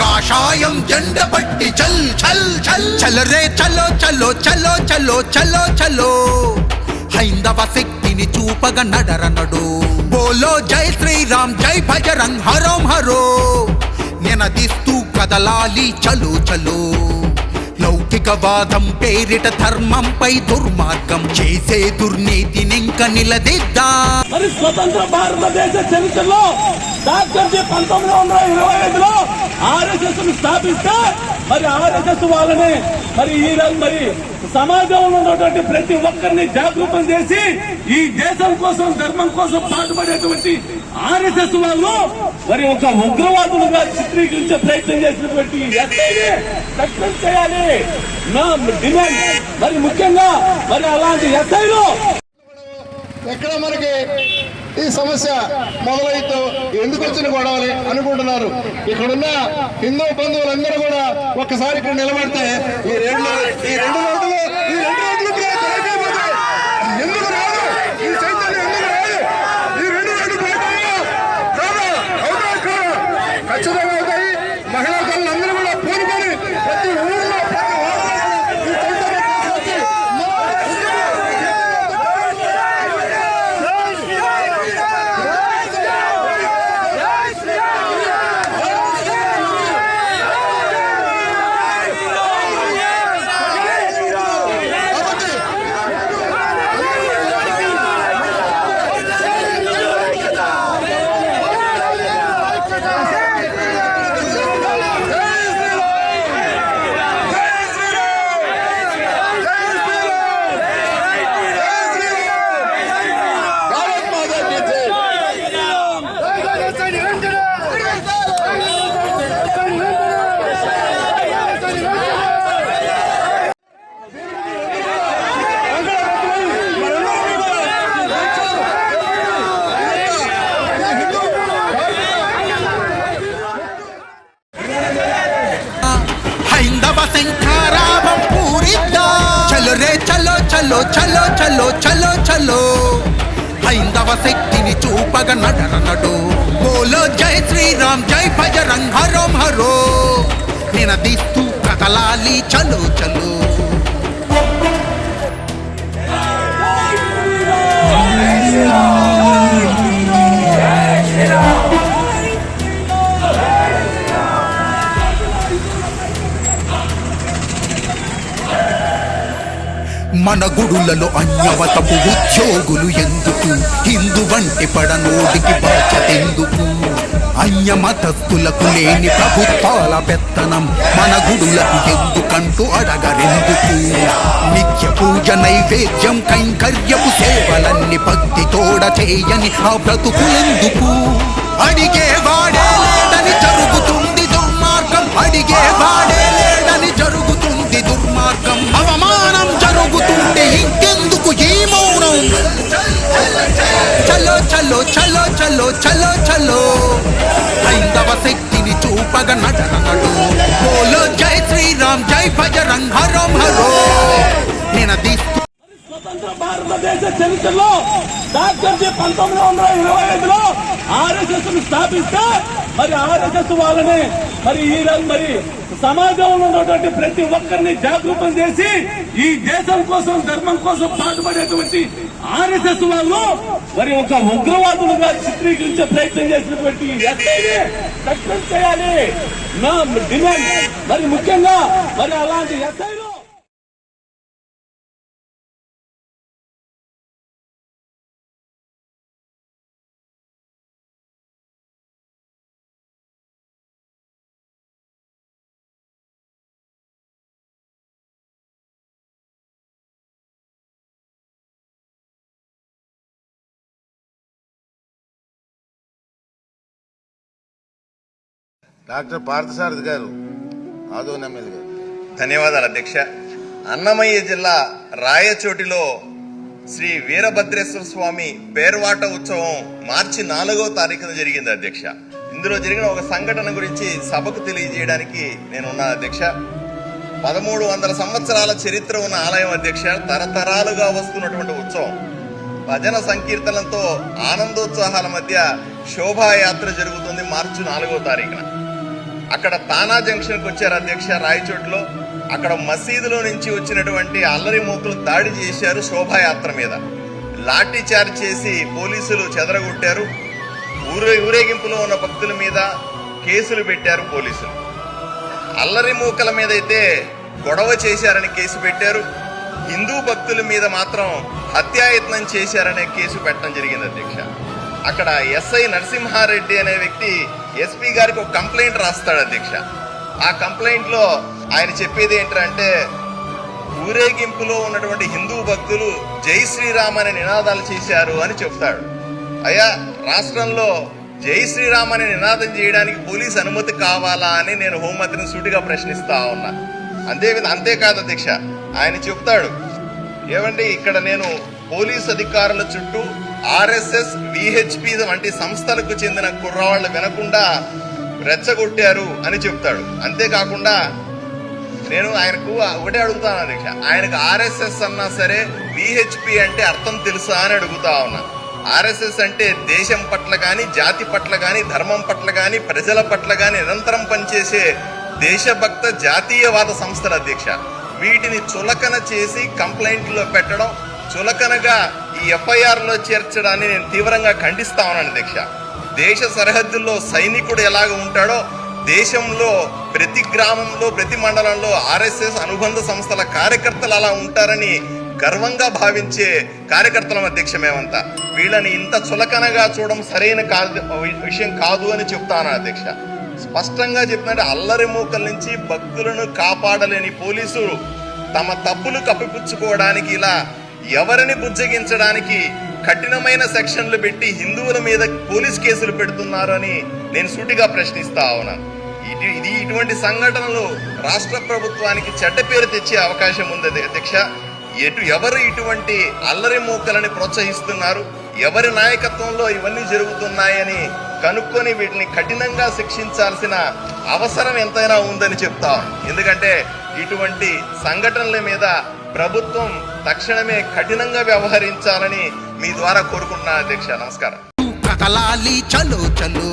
కాషాయం జెండ పట్టి చల్ చల్ చల్. చల్ రే చలో చలో చలో చలో చలో చలో హైందవ శక్తిని చూపగ నడర నడు. బోలో జై శ్రీరామ్ జై భజరంగ్ హరోం హరో. నినదిస్తూ కదలాలి చలో చలో. లౌకికవాదం పేరిట ధర్మంపై దుర్మార్గం చేసే దుర్నీతినింక నిలదిద్దా. మరి స్వతంత్ర భారతదేశ చరిత్రలో డాక్టర్ పంతొమ్మిది వందల ఇరవై ఐదులో ఆర్ఎస్ఎస్ స్థాపిస్తే మరి ఆర్ఎస్ఎస్ వాళ్ళని మరి ఈ రోజు మరి సమాజంలో ఉన్నటువంటి ప్రతి ఒక్కరిని జాగృతం చేసి ఈ దేశం కోసం ధర్మం కోసం పాటుపడేటువంటి ఆర్ఎస్ఎస్ వాళ్ళు మరి ఒక ఉగ్రవాదులుగా చిత్రీకరించే ప్రయత్నం చేసినటువంటి ఎస్ఐని సస్పెండ్ చేయాలి. నా డిమాండ్. మరి ముఖ్యంగా మరి అలాంటి ఎస్ఐలు ఎక్కడ మనకి ఈ సమస్య మొదలైతో ఎందుకు వచ్చిన గొడవలే అనుకుంటున్నారు? ఇక్కడున్న హిందూ బంధువులందరూ కూడా ఒక్కసారి ఇక్కడ నిలబడితే ఈ రెండు ఈ రెండు రోడ్లు ఈ రెండు రోడ్లు బ్రేక్ అయిపోతాయి. ఎందుకు రాదు ఈ చైతన్యం ఎందుకు రాదు ఈ రెండు రోడ్లు బ్రేక్ అయ్యా కాదా అవునా కాదా ఖచ్చితంగా అవుతాయి మహిళా తల్లులందరూ కూడా పూనుకొని ప్రతి ఊళ్ళో ప్రతి వాడలో ఈ చైతన్యం తీసుకొచ్చి భారత్ మాతా కీ జై హైందవ శంఖారావం పూరిద్దా చలో రే చలో చలో చలో చలో చలో. హైందవ శక్తిని చూపగ నడర నడు. బోలో జై శ్రీరామ్ జై భజరంగ్ హరోం హరో. నినదిస్తూ కదలాలి చలో చలో. మన గుడులలో అన్యవతపు ఉద్యోగులు ఎందుకు? హిందు వంటి పడనోడికి బాధ్యతెందుకు అన్యమతస్థులకు లేని ప్రభుత్వాల పెత్తనం మన గుడులకు ఎందుకంటూ అడగరెందుకు? నిత్య పూజ నైవేద్యం కైంకర్యపు సేవలన్ని భక్తి తోడ చేయని ఆ బ్రతుకులెందుకు అడిగే వాడే లేడని జరుగుతుంది దుర్మార్గం. అడిగేవాడే చలో చలో చలో చలో చలో చలో. హైందవ శక్తిని చూపగ నటన నడు బోలో జై శ్రీరామ్ జై భజరంగ్ హరం హరో. నినదిస్తూ స్వతంత్ర భారతదేశ చరిత్రలో డాక్టర్జీ పంతొమ్మిది వందల ఇరవై ఐదులో ఆర్ఎస్ఎస్ స్థాపిస్తే మరి ఆర్ఎస్ఎస్ వాళ్ళని మరి ఈ రోజు మరి సమాజంలో ఉన్నటువంటి ప్రతి ఒక్కరిని జాగృతం చేసి ఈ దేశం కోసం ధర్మం కోసం పాటుపడేటువంటి ఆర్ఎస్ఎస్ వాళ్ళు మరి ఒక ఉగ్రవాదులుగా చిత్రీకరించే ప్రయత్నం చేసినటువంటి ఎస్ఐని సక్సెస్ చేయాలి. నా డిమాండ్. మరి ముఖ్యంగా మరి అలాంటి ఎస్ఐ డాక్టర్ పార్థసారథి గారు ఆదో ఎమ్మెల్యే గారు. ధన్యవాదాలు అధ్యక్ష. అన్నమయ్య జిల్లా రాయచోటిలో శ్రీ వీరభద్రేశ్వర స్వామి పేర్వాట ఉత్సవం మార్చి నాలుగో తారీఖున జరిగింది అధ్యక్ష. ఇందులో జరిగిన ఒక సంఘటన గురించి సభకు తెలియజేయడానికి నేనున్నా అధ్యక్ష. పదమూడు వందల సంవత్సరాల చరిత్ర ఉన్న ఆలయం అధ్యక్ష తరతరాలుగా వస్తున్నటువంటి ఉత్సవం. భజన సంకీర్తనతో ఆనందోత్సాహాల మధ్య శోభాయాత్ర జరుగుతుంది మార్చి నాలుగో తారీఖున. అక్కడ తానా జంక్షన్కి వచ్చారు అధ్యక్ష రాయచోట్లో. అక్కడ మసీదులో నుంచి వచ్చినటువంటి అల్లరి మూకలు దాడి చేశారు శోభాయాత్ర మీద. లాఠీ చార్జ్ చేసి పోలీసులు చెదరగొట్టారు. ఊరే ఊరేగింపులో ఉన్న భక్తుల మీద కేసులు పెట్టారు పోలీసులు. అల్లరి మూకల మీద అయితే గొడవ చేశారని కేసు పెట్టారు. హిందూ భక్తుల మీద మాత్రం హత్యాయత్నం చేశారనే కేసు పెట్టడం జరిగింది అధ్యక్ష. అక్కడ ఎస్ఐ నరసింహారెడ్డి అనే వ్యక్తి ఎస్పీ గారికి ఒక కంప్లైంట్ రాస్తాడు అధ్యక్ష. ఆ కంప్లైంట్లో ఆయన చెప్పేది ఏంటంటే ఊరేగింపులో ఉన్నటువంటి హిందూ భక్తులు జై శ్రీరామ్ అనే నినాదాలు చేశారు అని చెప్తాడు. అయ్యా రాష్ట్రంలో జై శ్రీరామ్ అనే నినాదం చేయడానికి పోలీస్ అనుమతి కావాలా అని నేను హోంమంత్రిని సూటిగా ప్రశ్నిస్తా ఉన్నా. అంతేవిధ అంతేకాదు అధ్యక్ష ఆయన చెప్తాడు. ఏమంటే ఇక్కడ నేను పోలీస్ అధికారుల చుట్టూ ఆర్ఎస్ఎస్ విహెచ్పి వంటి సంస్థలకు చెందిన కుర్రవాళ్ళు వినకుండా రెచ్చగొట్టారు అని చెప్తాడు. అంతేకాకుండా నేను ఆయనకు ఒకటే అడుగుతాను అధ్యక్ష ఆయనకు ఆర్ఎస్ఎస్ అన్నా సరే విహెచ్పి అంటే అర్థం తెలుసా అని అడుగుతా ఉన్నా. ఆర్ఎస్ఎస్ అంటే దేశం పట్ల కానీ జాతి పట్ల కానీ ధర్మం పట్ల కానీ ప్రజల పట్ల కానీ నిరంతరం పనిచేసే దేశభక్త జాతీయవాద సంస్థల అధ్యక్ష. వీటిని చులకన చేసి కంప్లైంట్లో పెట్టడం చులకనగా ఈ ఎఫ్ఐఆర్లో చేర్చడాన్ని నేను తీవ్రంగా ఖండిస్తా ఉన్నాను అధ్యక్ష దేశ సరిహద్దుల్లో సైనికుడు ఎలాగ ఉంటాడో దేశంలో ప్రతి గ్రామంలో ప్రతి మండలంలో ఆర్ఎస్ఎస్ అనుబంధ సంస్థల కార్యకర్తలు అలా ఉంటారని గర్వంగా భావించే కార్యకర్తలం అధ్యక్ష మేమంతా. వీళ్ళని ఇంత చులకనగా చూడడం సరైన కాదు విషయం కాదు అని చెప్తాను అధ్యక్ష స్పష్టంగా చెప్పినట్టు అల్లరి మూకల నుంచి భక్తులను కాపాడలేని పోలీసులు తమ తప్పులు కప్పిపుచ్చుకోవడానికి ఇలా ఎవరిని బుజ్జగించడానికి కఠినమైన సెక్షన్లు పెట్టి హిందువుల మీద పోలీస్ కేసులు పెడుతున్నారు అని నేను సూటిగా ప్రశ్నిస్తా ఉన్నాను ఇది ఇది ఇటువంటి సంఘటనలు రాష్ట్ర ప్రభుత్వానికి చెడ్డ పేరు తెచ్చే అవకాశం ఉంది అధ్యక్ష. ఎటు ఎవరు ఇటువంటి అల్లరి మూకలని ప్రోత్సహిస్తున్నారు? ఎవరి నాయకత్వంలో ఇవన్నీ జరుగుతున్నాయని కనుక్కొని వీటిని కఠినంగా శిక్షించాల్సిన అవసరం ఎంతైనా ఉందని చెప్తా ఎందుకంటే ఇటువంటి సంఘటనల మీద ప్రభుత్వం తక్షణమే కఠినంగా వ్యవహరించాలని మీ ద్వారా కోరుకుంటున్నా అధ్యక్ష నమస్కారం. కదలాలి చలో చలో.